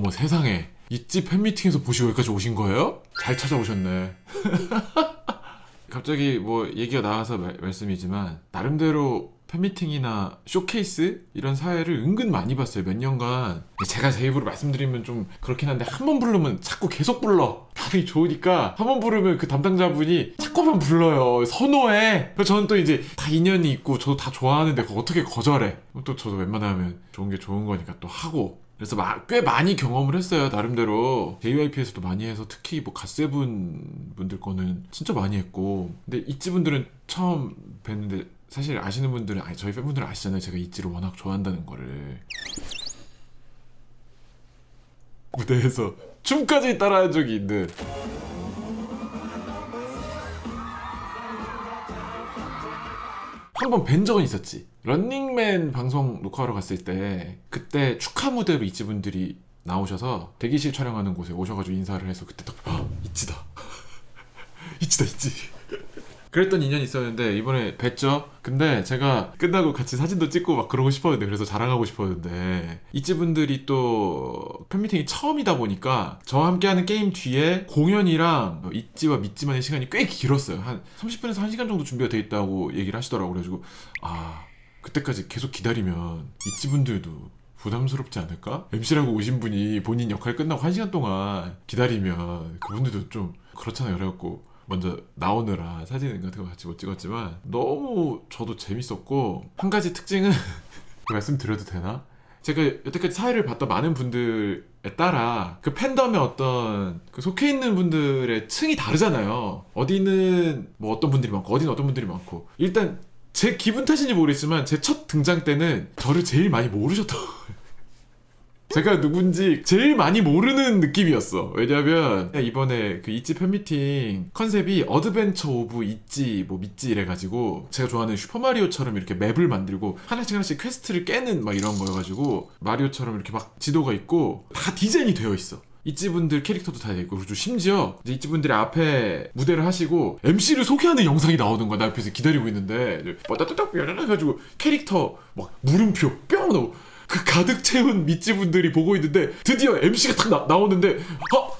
어머 세상에 이집 팬미팅에서 보시고 여기까지 오신 거예요? 잘 찾아오셨네. 갑자기 뭐 얘기가 나와서 말, 말씀이지만 나름대로 팬미팅이나 쇼케이스 이런 사회를 은근 많이 봤어요 몇 년간. 제가 제 입으로 말씀드리면 좀 그렇긴 한데 한 번 부르면 자꾸 계속 불러. 반응이 좋으니까 한 번 부르면 그 담당자분이 자꾸만 불러요. 선호해. 그래서 저는 또 이제 다 인연이 있고 저도 다 좋아하는데 어떻게 거절해? 또 저도 웬만하면 좋은 게 좋은 거니까 또 하고. 그래서 마- 꽤 많이 경험을 했어요 나름대로. JYP에서도 많이 해서 특히 뭐 갓세븐 분들 거는 진짜 많이 했고. 근데 이찌 분들은 처음 뵀는데 사실 아시는 분들은 아니 저희 팬분들은 아시잖아요 제가 이찌를 워낙 좋아한다는 거를 무대에서 춤까지 따라한 적이 있는 한 번 뵌 적은 있었지. 런닝맨 방송 녹화하러 갔을 때 그때 축하 무대로 이지 분들이 나오셔서 대기실 촬영하는 곳에 오셔가지고 인사를 해서 그때 딱 아, 이지다. 이지다 이지. 그랬던 인연이 있었는데 이번에 뵀죠. 근데 제가 끝나고 같이 사진도 찍고 막 그러고 싶었는데 그래서 자랑하고 싶었는데 이지 분들이 또 팬미팅이 처음이다 보니까 저와 함께하는 게임 뒤에 공연이랑 뭐 있지와 믿지만의 시간이 꽤 길었어요. 한 30분에서 1시간 정도 준비가 돼 있다고 얘기를 하시더라고요. 그래가지고 아 그때까지 계속 기다리면 있지 분들도 부담스럽지 않을까? MC라고 오신 분이 본인 역할 끝나고 1시간 동안 기다리면 그분들도 좀 그렇잖아요. 그래갖고 먼저 나오느라 사진 같은 거 같이 못 찍었지만 너무 저도 재밌었고 한 가지 특징은 말씀드려도 되나? 제가 여태까지 사회를 봤던 많은 분들에 따라 그 팬덤의 어떤 그 속해 있는 분들의 층이 다르잖아요. 어디는 뭐 어떤 분들이 많고 어디는 어떤 분들이 많고 일단 제 기분 탓인지 모르겠지만 제 첫 등장 때는 저를 제일 많이 모르셨던 제가 누군지 제일 많이 모르는 느낌이었어. 왜냐면 이번에 그 있지 팬미팅 컨셉이 어드벤처 오브 있지 뭐 믿지 이래가지고 제가 좋아하는 슈퍼마리오처럼 이렇게 맵을 만들고 하나씩 하나씩 퀘스트를 깨는 막 이런 거여가지고 마리오처럼 이렇게 막 지도가 있고 다 디자인이 되어 있어. 있지분들 캐릭터도 다 있고 그리고 심지어 이제 있지분들이 앞에 무대를 하시고 MC를 소개하는 영상이 나오는 거야 나 옆에서 기다리고 있는데 뽀따따딱 해가지고 캐릭터 막 물음표 뿅 나오고 그 가득 채운 밑지분들이 보고 있는데 드디어 MC가 딱 나, 나오는데 어?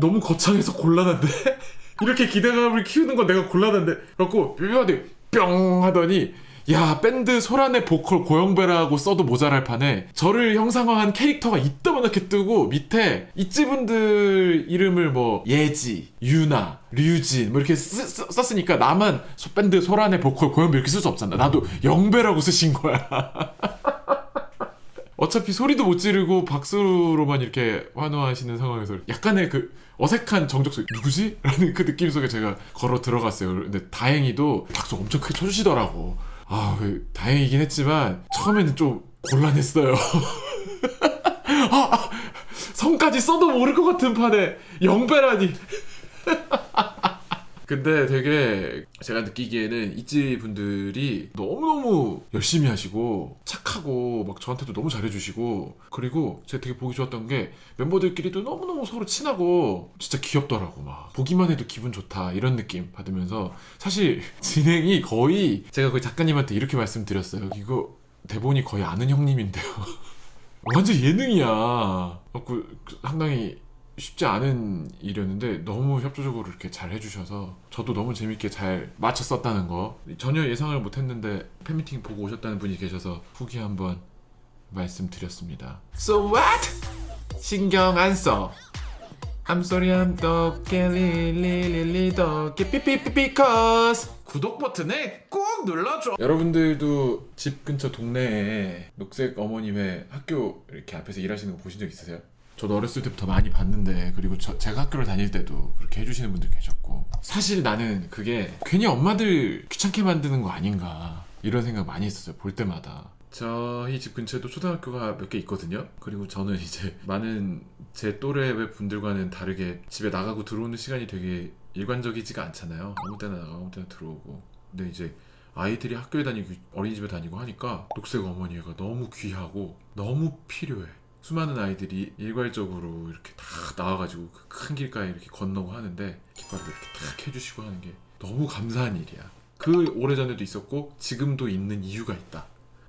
너무 거창해서 곤란한데? 이렇게 기대감을 키우는 건 내가 곤란한데 그래갖고 묘하게 뿅 하더니 야 밴드 소란의 보컬 고영배라고 써도 모자랄 판에 저를 형상화한 캐릭터가 이따만하게 뜨고 밑에 이찌분들 이름을 뭐 예지, 유나, 류진 뭐 이렇게 쓰, 쓰- 썼으니까 나만 소- 밴드 소란의 보컬 고영배 이렇게 쓸 수 없잖아 나도 영배라고 쓰신 거야 어차피 소리도 못 지르고 박수로만 이렇게 환호하시는 상황에서 약간의 그 어색한 정적소 누구지? 라는 그 느낌 속에 제가 걸어 들어갔어요. 근데 다행히도 박수 엄청 크게 쳐주시더라고. 아, 그 다행이긴 했지만 처음에는 좀 곤란했어요. 아, 아, 성까지 써도 모를 것 같은 판에 영배라니. 근데 되게 제가 느끼기에는 이지 분들이 너무너무 열심히 하시고 착하고 막 저한테도 너무 잘해주시고 그리고 제가 되게 보기 좋았던 게 멤버들끼리도 너무너무 서로 친하고 진짜 귀엽더라고 막. 보기만 해도 기분 좋다 이런 느낌 받으면서 사실 진행이 거의 제가 거의 작가님한테 이렇게 말씀드렸어요. 이거 대본이 거의 아는 형님인데요. 완전 예능이야. 그, 그 상당히 쉽지 않은 일이었는데 너무 협조적으로 이렇게 잘 해주셔서 저도 너무 재밌게 잘 맞췄었다는 거 전혀 예상을 못했는데 팬미팅 보고 오셨다는 분이 계셔서 후기 한번 말씀드렸습니다. So what? 신경 안 써. I'm sorry I'm doggy lily doggy 삐삐삐 because 구독 버튼에 꼭 눌러줘. 여러분들도 집 근처 동네에 녹색 어머님의 학교 이렇게 앞에서 일하시는 거 보신 적 있으세요? 저도 어렸을 때부터 많이 봤는데 그리고 저, 제가 학교를 다닐 때도 그렇게 해주시는 분들 계셨고 사실 나는 그게 괜히 엄마들 귀찮게 만드는 거 아닌가 이런 생각 많이 했었어요 볼 때마다. 저희 집 근처에도 초등학교가 몇 개 있거든요. 그리고 저는 이제 많은 제 또래 분들과는 다르게 집에 나가고 들어오는 시간이 되게 일관적이지가 않잖아요. 아무 때나 나가고 아무 때나 들어오고. 근데 이제 아이들이 학교에 다니고 어린이집에 다니고 하니까 녹색 어머니가 너무 귀하고 너무 필요해 수많은 아이들이 일괄적으로 이렇게 다 나와가지고 그 큰 길가에 이렇게 건너고 하는데 깃발을 이렇게 탁 해주시고 하는 게 너무 감사한 일이야. 그 오래전에도 있었고 지금도 있는 이유가 있다.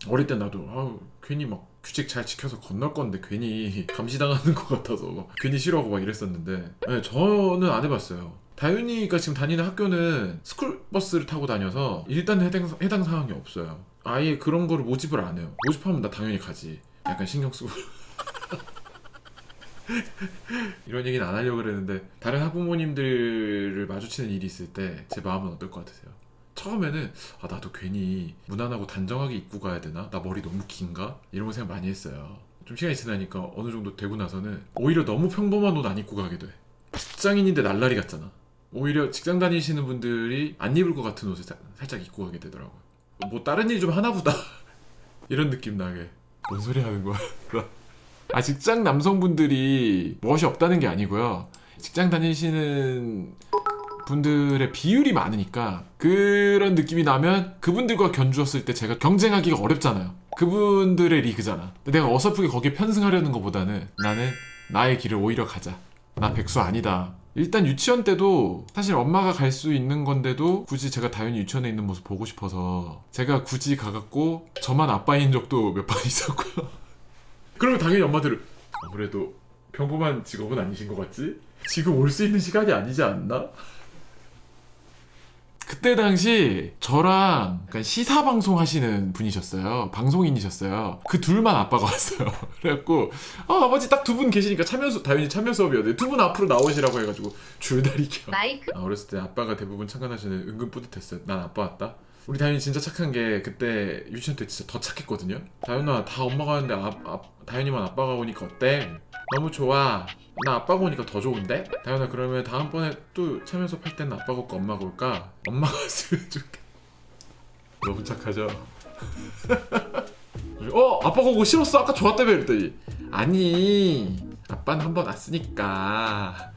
어릴 때 나도 아우 괜히 막 규칙 잘 지켜서 건널 건데 괜히 감시당하는 것 같아서 괜히 싫어하고 막 이랬었는데 네, 저는 안 해봤어요. 다윤이가 지금 다니는 학교는 스쿨버스를 타고 다녀서 일단 해당, 해당 사항이 없어요. 아예 그런 거를 모집을 안 해요. 모집하면 나 당연히 가지. 약간 신경 쓰고. 이런 얘기는 안 하려고 그랬는데 다른 학부모님들을 마주치는 일이 있을 때 제 마음은 어떨 것 같으세요? 처음에는 아 나도 괜히 무난하고 단정하게 입고 가야 되나? 나 머리 너무 긴가? 이런 거 생각 많이 했어요. 좀 시간이 지나니까 어느 정도 되고 나서는 오히려 너무 평범한 옷 안 입고 가게 돼. 직장인인데 날라리 같잖아. 오히려 직장 다니시는 분들이 안 입을 것 같은 옷을 사- 살짝 입고 가게 되더라고요. 뭐 다른 일 좀 하나 보다. 이런 느낌 나게. 뭔 소리 하는 거야? 아 직장 남성분들이 멋이 없다는 게 아니고요. 직장 다니시는 분들의 비율이 많으니까 그런 느낌이 나면 그분들과 견주었을 때 제가 경쟁하기가 어렵잖아요. 그분들의 리그잖아. 내가 어설프게 거기에 편승하려는 것보다는 나는 나의 길을 오히려 가자. 나 백수 아니다. 일단 유치원 때도 사실 엄마가 갈 수 있는 건데도 굳이 제가 다윤이 유치원에 있는 모습 보고 싶어서 제가 굳이 가갖고 저만 아빠인 적도 몇 번 있었고요. 그러면 당연히 엄마들은 아무래도 평범한 직업은 아니신 것 같지? 지금 올 수 있는 시간이 아니지 않나? 그때 당시 저랑 약간 시사 방송 하시는 분이셨어요. 방송인이셨어요. 그 둘만 아빠가 왔어요. 그래갖고 아, 아버지 딱 두 분 계시니까 참여 수 다윤이 참여 수업이었는데 두 분 앞으로 나오시라고 해가지고 줄다리 겸. 마이크 아, 어렸을 때 아빠가 대부분 참관하시는 은근 뿌듯했어요. 난 아빠 왔다. 우리 다윤이 진짜 착한 게 그때 유치원 때 진짜 더 착했거든요. 다윤아 다 엄마가 하는데 아, 아, 다윤이만 아빠가 오니까 어때? 너무 좋아. 나 아빠가 오니까 더 좋은데? 다윤아 그러면 다음번에 또 참여 수업 할 때는 아빠가 올까 엄마가 올까? 엄마가 왔으면 좋겠다. 너무 착하죠? 어 아빠가 오고 싫었어 아까 좋았다며 그랬더니 아니 아빠는 한 번 왔으니까